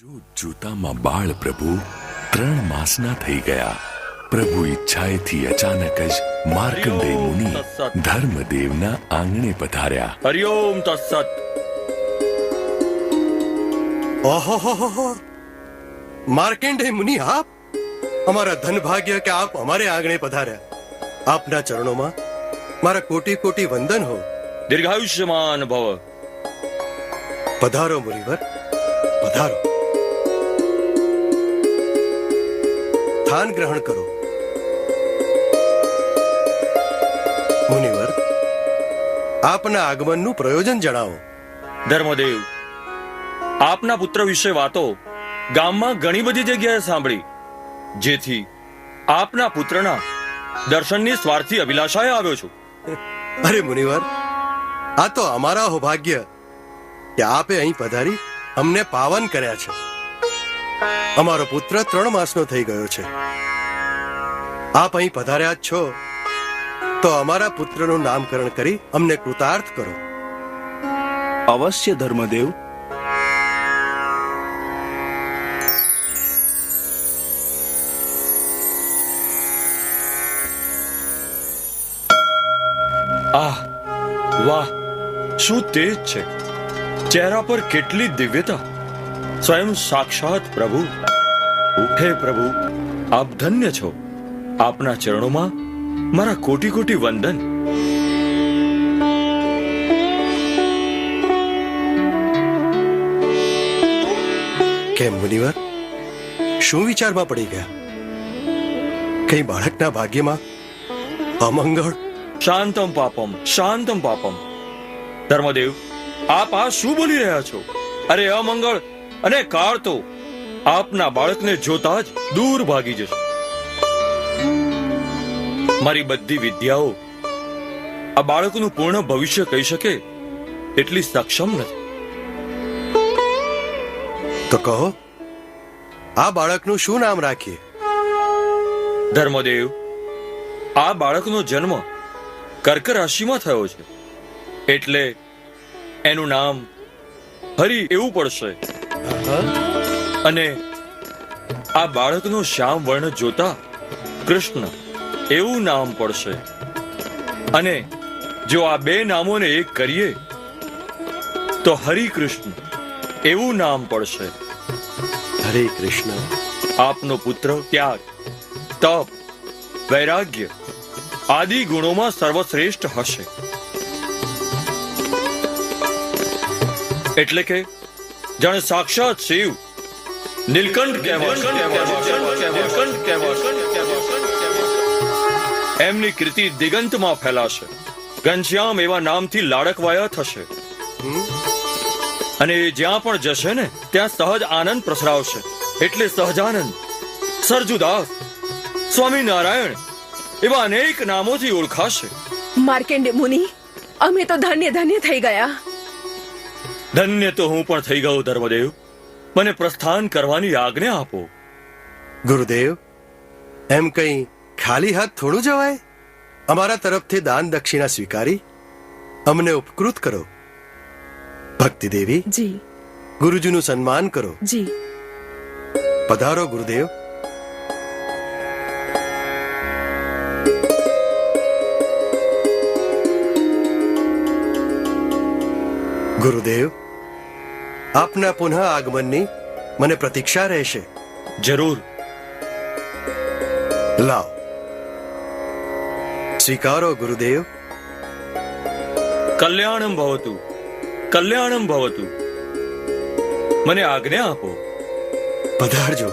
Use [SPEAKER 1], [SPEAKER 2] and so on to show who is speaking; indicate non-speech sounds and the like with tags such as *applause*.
[SPEAKER 1] જો જૂતામાં બાળ પ્રભુ ત્રણ માસના થઈ ગયા. પ્રભુ ઈચ્છાએથી અચાનક જ માર્કંડેય મુનિ ધર્મદેવના આંગણે પધાર્યા.
[SPEAKER 2] હરિઓમ તત્સત.
[SPEAKER 3] ઓહો માર્કેન્ડે મુનિ આપ અમારા ધનભાગ્ય કે આપ અમારે આંગણે પધાર્યા. આપના ચરણોમાં મારા કોટી કોટી વંદન હો.
[SPEAKER 2] દીર્ઘાયુષ્યમાન ભવ.
[SPEAKER 3] પધારો મુનિવર પધારો. સ્થાન ગ્રહણ કરો. મુનિવર આપના આગમનનું પ્રયોજન જણાવો.
[SPEAKER 2] ધર્મદેવ આપના પુત્ર વિશે વાતો ગામમાં ઘણી બધી જગ્યાએ સાંભળી જેથી આપના પુત્રના દર્શનની સ્વાર્થી અભિલાષાએ આવ્યો છું. *laughs*
[SPEAKER 3] અરે મુનિવર આ તો અમારા સૌભાગ્ય કે આપે અહીં પધારી અમને પાવન કર્યા છે. અમારો પુત્ર ત્રણ માસનો થઈ ગયો છે. આપ અહીં પધાર્યા જ છો. તો અમારા પુત્રનું નામકરણ કરી અમને કૃતાર્થ કરો.
[SPEAKER 4] અવશ્ય ધર્મદેવ.
[SPEAKER 2] આહ વાહ શું તેજ છે. ચહેરા પર કેટલી દિવ્યતા. સ્વયં સાક્ષાત પ્રભુ. હે પ્રભુ. આપ ધન્ય છો. આપના ચરણોમાં મારા કોટી કોટી વંદન.
[SPEAKER 3] કેમ મુનિવર? શું વિચારમાં પડી ગયા? કઈ બાળકના ભાગ્યમાં અમંગળ?
[SPEAKER 2] શાંતમ પાપમ શાંતમ પાપમ. ધર્મદેવ આપ આ શું બોલી રહ્યા છો? અરે અમંગળ અને કાળ તો આપના બાળકને જોતા જ દૂર ભાગી જશે. મારી બધી વિદ્યાઓ આ બાળકનું પૂર્ણ ભવિષ્ય કહી શકે એટલી સક્ષમ નથી.
[SPEAKER 3] તો કહો આ બાળકનું શું નામ રાખીએ?
[SPEAKER 2] ધર્મદેવ આ બાળકનો જન્મ કર્ક રાશિમાં થયો છે. એટલે એનું નામ હરિ એવું પડશે. અને આ બાળકનો શ્યામ વર્ણ જોતા કૃષ્ણ એવું નામ પડશે. અને જો આ બે નામોને એક કરીએ તો હરિ કૃષ્ણ એવું નામ પડશે.
[SPEAKER 3] હરે કૃષ્ણ.
[SPEAKER 2] આપનો પુત્ર ત્યાગ તપ વૈરાગ્ય આદિ ગુણોમાં સર્વશ્રેષ્ઠ હશે. એટલે કે જાણે સાક્ષાત શિવ. નીલકંઠ કહેવાશે. એમની કૃતિ દિગંતમાં ફેલાશે. ઘનશ્યામ એવા નામથી લાડકવાયા થશે. અને એ જ્યાં પણ જશે ને ત્યાં સહજ આનંદ પ્રસરાવશે. એટલે સહજાનંદ સરજુદાસ સ્વામિનારાયણ એવા અનેક નામોથી ઓળખાશે.
[SPEAKER 5] માર્કેન્ડે મુનિ અમે તો ધન્ય ધન્ય થઈ ગયા.
[SPEAKER 2] ધન્ય તો હું પણ થઈ ગયો ધર્મદેવ. મને પ્રસ્થાન કરવાની આજ્ઞા આપો.
[SPEAKER 3] ગુરુદેવ એમ કઈ ખાલી હાથ થોડું જવાય? અમારા તરફથી દાન દક્ષિણા સ્વીકારી અમને ઉપકૃત કરો. ભક્તિ દેવી
[SPEAKER 5] જી.
[SPEAKER 3] ગુરુજીનું સન્માન કરો.
[SPEAKER 5] જી.
[SPEAKER 3] પધારો ગુરુદેવ. ગુરુદેવ આપના પુનઃ આગમનની મને પ્રતીક્ષા રહેશે.
[SPEAKER 2] જરૂર.
[SPEAKER 3] લાવ. સ્વીકારો ગુરુદેવ.
[SPEAKER 2] કલ્યાણમ ભવતુ. કલ્યાણમ ભવતુ. મને આજ્ઞા આપો.
[SPEAKER 3] પધારજો.